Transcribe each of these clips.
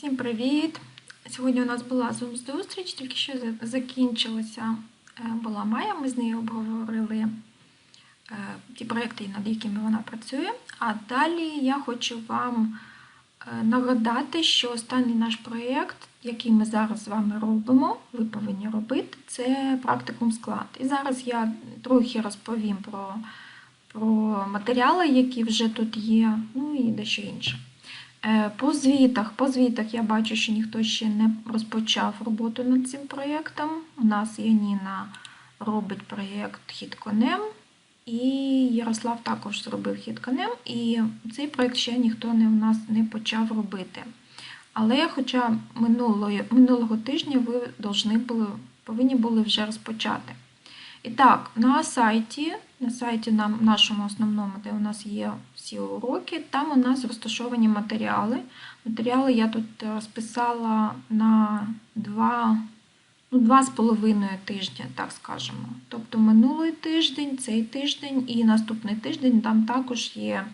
Всім привіт! Сьогодні у нас була Zoom-зустріч, тільки що закінчилася е, була Майя, ми з нею обговорили е, ті проекти, над якими вона працює. А далі я хочу вам е, нагадати, що останній наш проєкт, який ми зараз з вами робимо, ви повинні робити, це практикум склад. І зараз я трохи розповім про, про матеріали, які вже тут є, ну і дещо інше. Е, По звітах, по звітах я бачу, що ніхто ще не розпочав роботу над цим проєктом. У нас Яніна робить проєкт хід конем, і Ярослав також зробив хід конем, і цей проєкт ще ніхто не, у нас не почав робити. Але хоча минулої, минулого тижня ви повинні були вже розпочати. І так, на сайті, на сайті нашому основному, де у нас є всі уроки, там у нас розташовані матеріали. Матеріали я тут розписала на два, ну, два з половиною тижня, так скажемо. Тобто минулий тиждень, цей тиждень і наступний тиждень там також є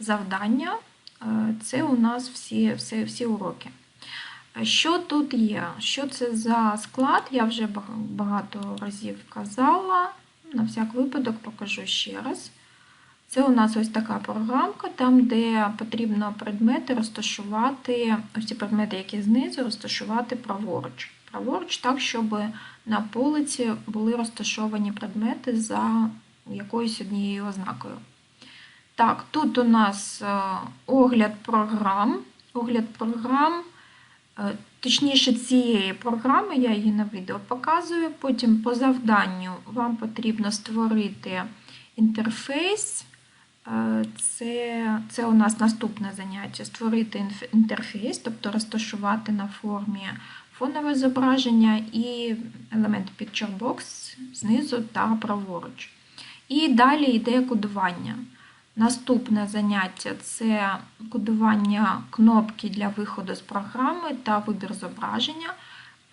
завдання. Е, Це у нас всі, всі, всі уроки. Що тут є? Що це за склад? Я вже багато разів казала. На всяк випадок покажу ще раз. Це у нас ось така програмка, там, де потрібно предмети розташувати, ось ці предмети, які знизу, розташувати праворуч. Праворуч так, щоб на полиці були розташовані предмети за якоюсь однією ознакою. Так, тут у нас е, огляд програм. Огляд програм. Е, Точніше, цієї програми, я її на відео показую. Потім по завданню вам потрібно створити інтерфейс. Е, Це, це у нас наступне заняття: створити інтерфейс, тобто розташувати на формі фонове зображення і елемент Picture Box знизу та праворуч. І далі йде кодування. Наступне заняття це кодування кнопки для виходу з програми та вибір зображення.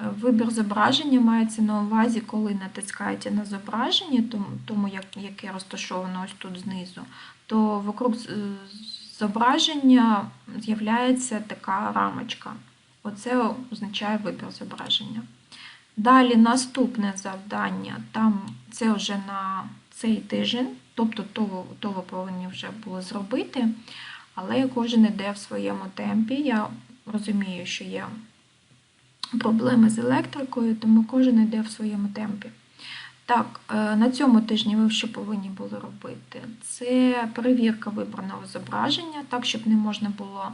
Е, Вибір зображення мається на увазі, коли натискаєте на зображення, тому, яке розташовано ось тут знизу, то вокруг зображення з'являється така рамочка. Оце означає вибір зображення. Далі наступне завдання, там це вже на цей тиждень, тобто то, то ви повинні вже були зробити, але кожен іде в своєму темпі. Я розумію, що є проблеми з електрикою, тому кожен йде в своєму темпі. Так, е, на цьому тижні ви що повинні були робити? Це перевірка вибраного зображення, так, щоб не можна було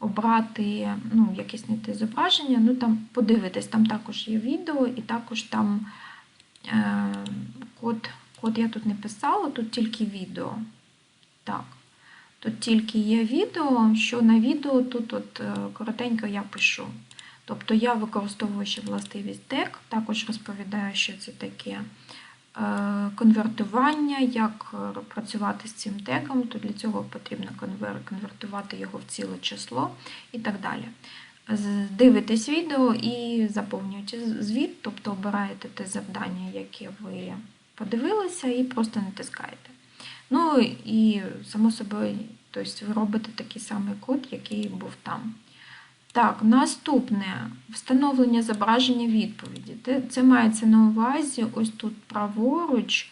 обрати ну, якесь не те зображення. Ну, там подивитись, там також є відео, і також там е, код, код я тут не писала, тут тільки відео. Так. Тут тільки є відео, що на відео тут от е, коротенько я пишу. Тобто я використовую ще властивість тег, також розповідаю, що це таке е, конвертування, як е, працювати з цим тегом, то для цього потрібно конвертувати його в ціле число і так далі. Дивитесь відео і заповнюєте звіт, тобто обираєте те завдання, яке ви подивилися, і просто натискаєте. Ну і само собою, тобто ви робите такий самий код, який був там. Так, наступне встановлення зображення відповіді. Це мається на увазі ось тут праворуч,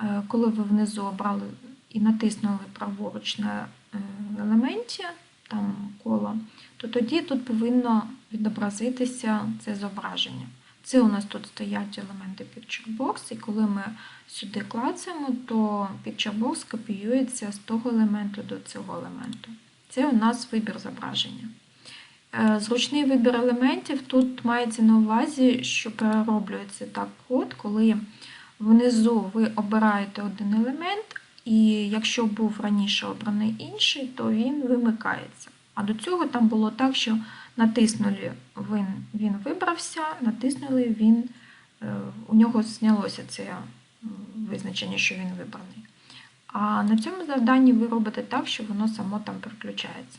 е, коли ви внизу обрали і натиснули праворуч на е, елементі, там коло, то тоді тут повинно відобразитися це зображення. Це у нас тут стоять елементи Picture Box, і коли ми сюди клацаємо, то Picture Box копіюється з того елементу до цього елементу. Це у нас вибір зображення. Е, Зручний вибір елементів тут мається на увазі, що перероблюється так код, коли внизу ви обираєте один елемент, і якщо був раніше обраний інший, то він вимикається. А до цього там було так, що натиснули він, він вибрався, натиснули він, е, у нього знялося це визначення, що він вибраний. А на цьому завданні ви робите так, що воно само там переключається.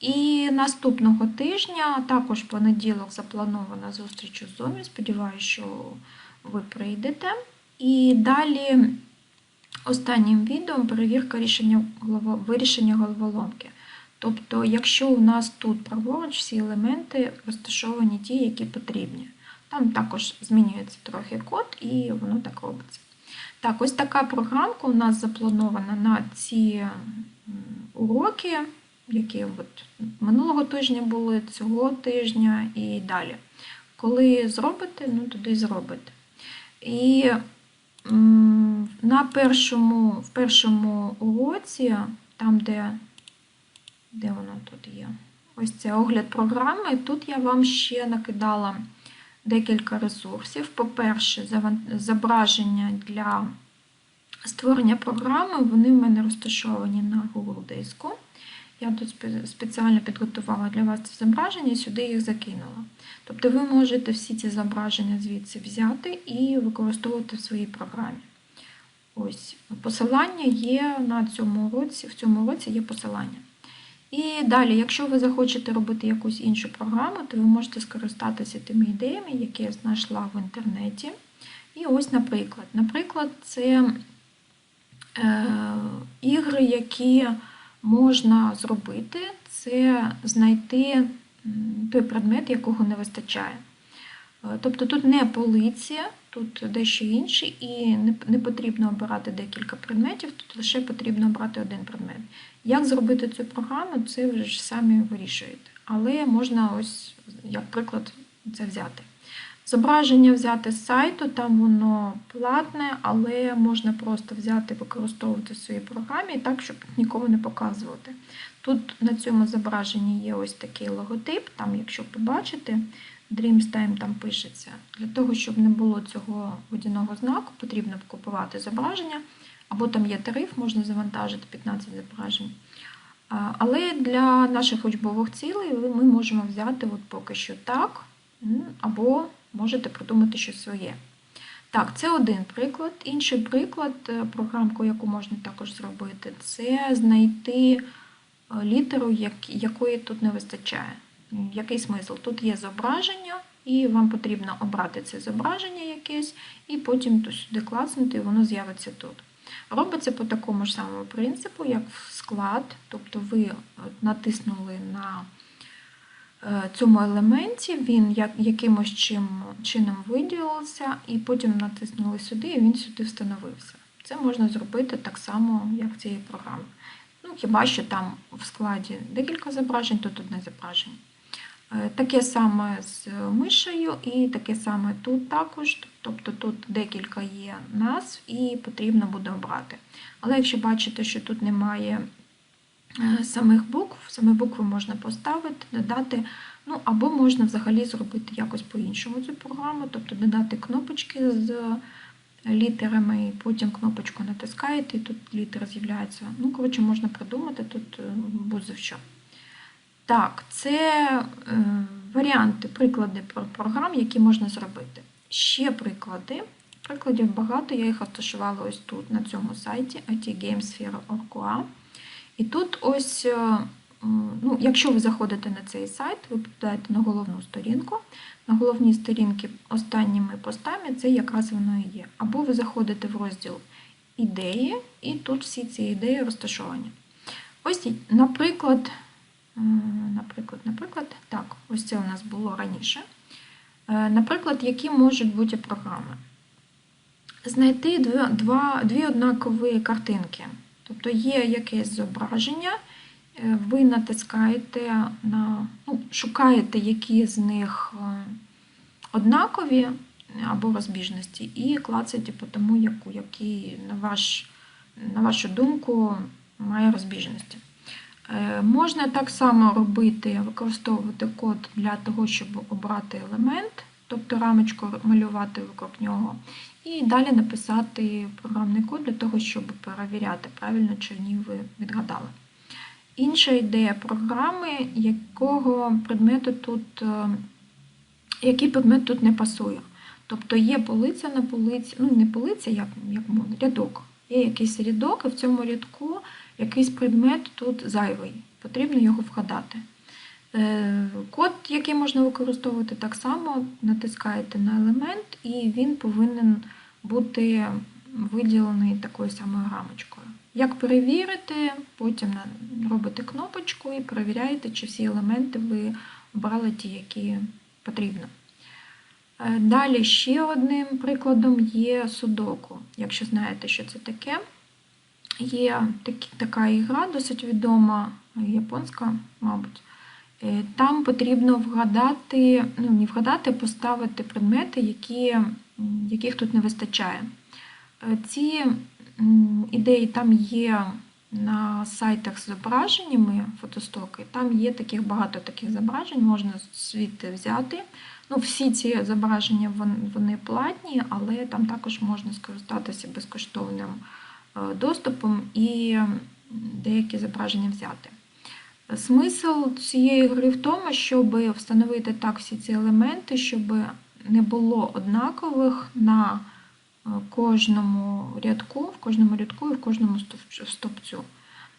І наступного тижня, також понеділок, запланована зустріч у Zoom. Сподіваюся, що ви прийдете. І далі останнім відео перевірка рішення, вирішення головоломки. Тобто, якщо у нас тут праворуч всі елементи розташовані ті, які потрібні. Там також змінюється трохи код, і воно так робиться. Так, ось така програмка у нас запланована на ці уроки, які от минулого тижня були, цього тижня і далі. Коли зробите, ну тоді зробите. І на першому, в першому уроці, там, де, де воно тут є, ось це огляд програми, тут я вам ще накидала декілька ресурсів. По-перше, зображення для створення програми, вони в мене розташовані на Google диску. Я тут спеціально підготувала для вас ці зображення і сюди їх закинула. Тобто ви можете всі ці зображення звідси взяти і використовувати в своїй програмі. Ось посилання є на цьому уроці, в цьому уроці є посилання. І далі, якщо ви захочете робити якусь іншу програму, то ви можете скористатися тими ідеями, які я знайшла в інтернеті. І ось, наприклад, наприклад, це е, ігри, які можна зробити, це знайти той предмет, якого не вистачає. Е, Тобто тут не полиця, тут дещо інше, і не потрібно обирати декілька предметів, тут лише потрібно обрати один предмет. Як зробити цю програму, це ви ж самі вирішуєте. Але можна ось, як приклад, це взяти. Зображення взяти з сайту, там воно платне, але можна просто взяти, використовувати в своїй програмі так, щоб нікому не показувати. Тут на цьому зображенні є ось такий логотип, там, якщо побачите, Dreamstime там пишеться. Для того, щоб не було цього водяного знаку, потрібно купувати зображення, або там є тариф, можна завантажити 15 зображень. Але для наших учбових цілей ми можемо взяти от поки що так, або можете придумати щось своє. Так, це один приклад. Інший приклад, е, програмку, яку можна також зробити, це знайти е, літеру, якої тут не вистачає. Який смисл? Тут є зображення, і вам потрібно обрати це зображення якесь, і потім сюди клацнути, і воно з'явиться тут. Робиться по такому ж самому принципу, як в склад, тобто ви е, натиснули на е, цьому елементі, він якимось чином виділився, і потім натиснули сюди, і він сюди встановився. Це можна зробити так само, як в цієї програми. Ну, хіба що там в складі декілька зображень, тут одне зображення. Е, Таке саме з мишею, і таке саме тут також. Тобто тут декілька є назв і потрібно буде обрати. Але якщо бачите, що тут немає е, самих букв, самі букви можна поставити, додати, ну або можна взагалі зробити якось по-іншому цю програму, тобто додати кнопочки з літерами, і потім кнопочку натискаєте, і тут літера з'являється. Ну, коротше, можна придумати тут е, будь-за що. Так, це е, варіанти, приклади програм, які можна зробити. Ще приклади. Прикладів багато, я їх розташувала ось тут, на цьому сайті itgamesphere.org.ua. І тут ось, е, ну, якщо ви заходите на цей сайт, ви попадаєте на головну сторінку. На головній сторінці останніми постами це якраз воно і є. Або ви заходите в розділ ідеї, і тут всі ці ідеї розташовані. Ось, наприклад, Наприклад, наприклад, так, ось це у нас було раніше. Е, Наприклад, які можуть бути програми? Знайти дві, два, дві однакові картинки. Тобто є якесь зображення, е, ви натискаєте на, ну, шукаєте, які з них е, однакові або розбіжності, і клацаєте по тому, яку, який, на, ваш, на вашу думку, має розбіжності. Е, Можна так само робити, використовувати код для того, щоб обрати елемент, тобто рамочку малювати вокруг нього, і далі написати програмний код для того, щоб перевіряти, правильно чи ні ви відгадали. Інша ідея програми, якого предмету тут, е, який предмет тут не пасує. Тобто є полиця на полиці, ну не полиця, як, як рядок. Є якийсь рядок, і в цьому рядку якийсь предмет тут зайвий, потрібно його вгадати. Е, Код, який можна використовувати так само, натискаєте на елемент, і він повинен бути виділений такою самою рамочкою. Як перевірити, потім робите кнопочку і перевіряєте, чи всі елементи ви обрали ті, які потрібно. Е, Далі ще одним прикладом є судоку. Якщо знаєте, що це таке, є такі, така ігра, досить відома, японська, мабуть. Е, Там потрібно вгадати, ну не вгадати, поставити предмети, які, яких тут не вистачає. Е, Ці ідеї там є на сайтах з зображеннями фотостоки. Там є таких багато таких зображень, можна звідти взяти. Ну, всі ці зображення вони платні, але там також можна скористатися безкоштовним доступом і деякі зображення взяти. Смисл цієї гри в тому, щоб встановити так всі ці елементи, щоб не було однакових на е, кожному рядку, в кожному рядку і в кожному стовпцю.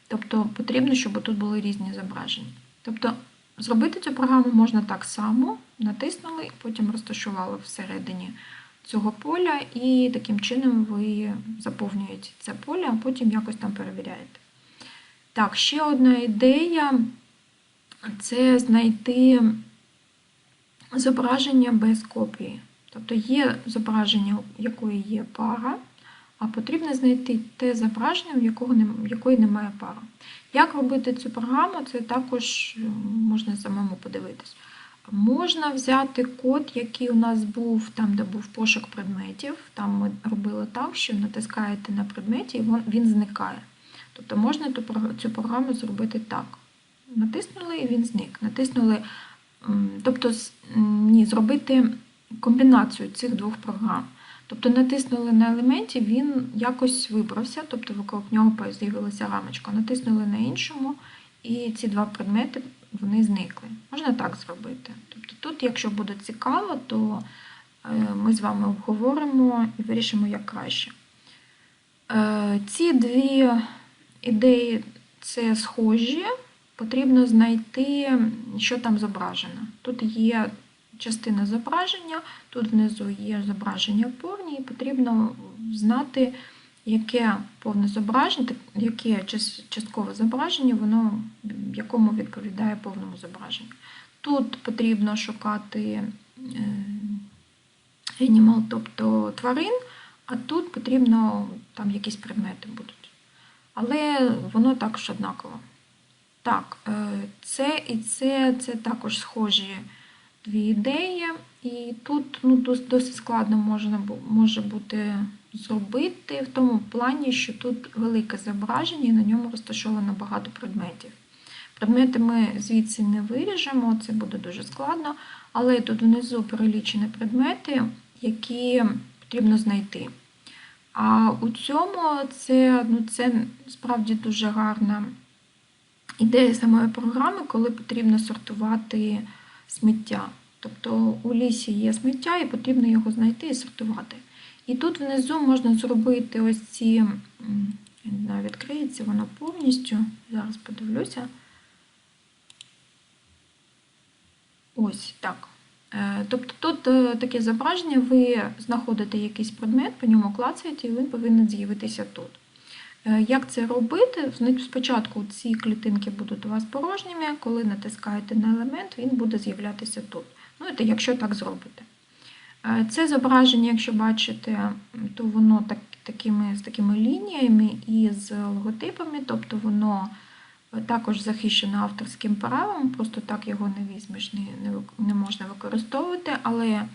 Тобто потрібно, щоб тут були різні зображення. Тобто зробити цю програму можна так само, натиснули, потім розташували всередині цього поля, і таким чином ви заповнюєте це поле, а потім якось там перевіряєте. Так, ще одна ідея це знайти зображення без копії. Тобто є зображення, якої є пара, а потрібно знайти те зображення, нем- якої немає пари. Як робити цю програму, це також е, можна самому подивитись. Можна взяти код, який у нас був там, де був пошук предметів. Там ми робили так, що натискаєте на предметі, і він, зникає. Тобто можна цю програму зробити так. Натиснули і він зник. Натиснули, тобто ні, зробити комбінацію цих двох програм. Тобто натиснули на елементі, він якось вибрався, тобто вокруг нього з'явилася рамочка. Натиснули на іншому, і ці два предмети вони зникли. Можна так зробити. Тобто тут, якщо буде цікаво, то е, ми з вами обговоримо і вирішимо, як краще. Е, Ці дві ідеї це схожі. Потрібно знайти, що там зображено. Тут є частина зображення, тут внизу є зображення повні, і потрібно знати, яке повне зображення, яке часткове зображення, воно якому відповідає повному зображенню. Тут потрібно шукати е, animal, тобто тварин, а тут потрібно там якісь предмети будуть. Але воно також однаково. Так, е, це і це, це також схожі дві ідеї. І тут ну, досить складно можна, може бути зробити в тому плані, що тут велике зображення і на ньому розташовано багато предметів. Предмети ми звідси не виріжемо, це буде дуже складно, але тут внизу перелічені предмети, які потрібно знайти. А у цьому це, ну, це справді дуже гарна ідея самої програми, коли потрібно сортувати сміття. Тобто у лісі є сміття, і потрібно його знайти і сортувати. І тут внизу можна зробити ось ці, не знаю, відкриється воно повністю. Зараз подивлюся. Ось так. Е, Тобто тут е, таке зображення, ви знаходите якийсь предмет, по ньому клацаєте, і він повинен з'явитися тут. Е, Як це робити? Спочатку ці клітинки будуть у вас порожніми, коли натискаєте на елемент, він буде з'являтися тут. Ну, це якщо так зробите. Е, Це зображення, якщо бачите, то воно так, такими, з такими лініями і з логотипами, тобто воно е, також захищено авторським правом, просто так його не візьмеш, не, не, не можна використовувати, але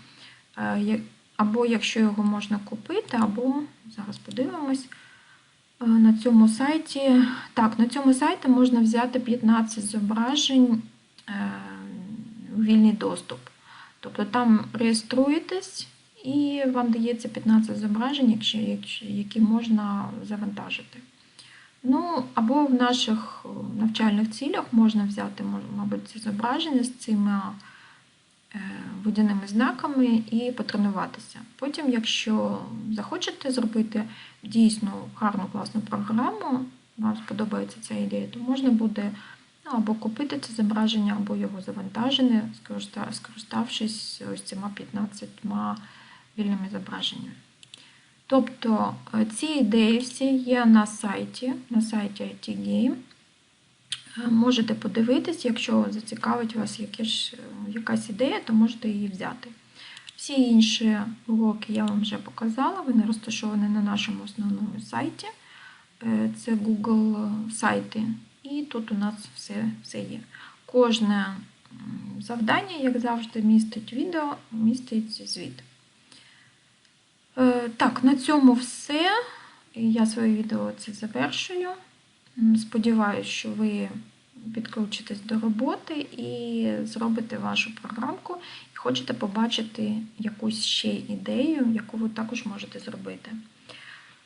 е, або якщо його можна купити, або зараз подивимось. На цьому сайті, так, на цьому сайті можна взяти 15 зображень у вільний доступ. Тобто там реєструєтесь і вам дається 15 зображень, які можна завантажити. Ну, або в наших е, навчальних цілях можна взяти, мабуть, ці зображення з цими е, водяними знаками і потренуватися. Потім, якщо захочете зробити дійсно гарну класну програму, вам сподобається ця ідея, то можна буде або купити це зображення, або його завантажене, скориставшись ось цими 15 вільними зображеннями. Тобто е, ці ідеї всі є на сайті, на сайті IT Game. Е, Можете подивитись, якщо зацікавить вас якась, якась ідея, то можете її взяти. Всі інші уроки я вам вже показала, вони розташовані на нашому основному сайті. Е, Це Google сайти. І тут у нас все, все є. Кожне завдання, як завжди, містить відео, містить звіт. Е, Так, на цьому все. Я своє відео це завершую. М, Сподіваюсь, що ви підключитесь до роботи і зробите вашу програмку хочете побачити якусь ще ідею, яку ви також можете зробити.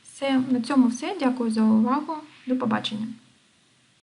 Все, на цьому все. Дякую за увагу. До побачення.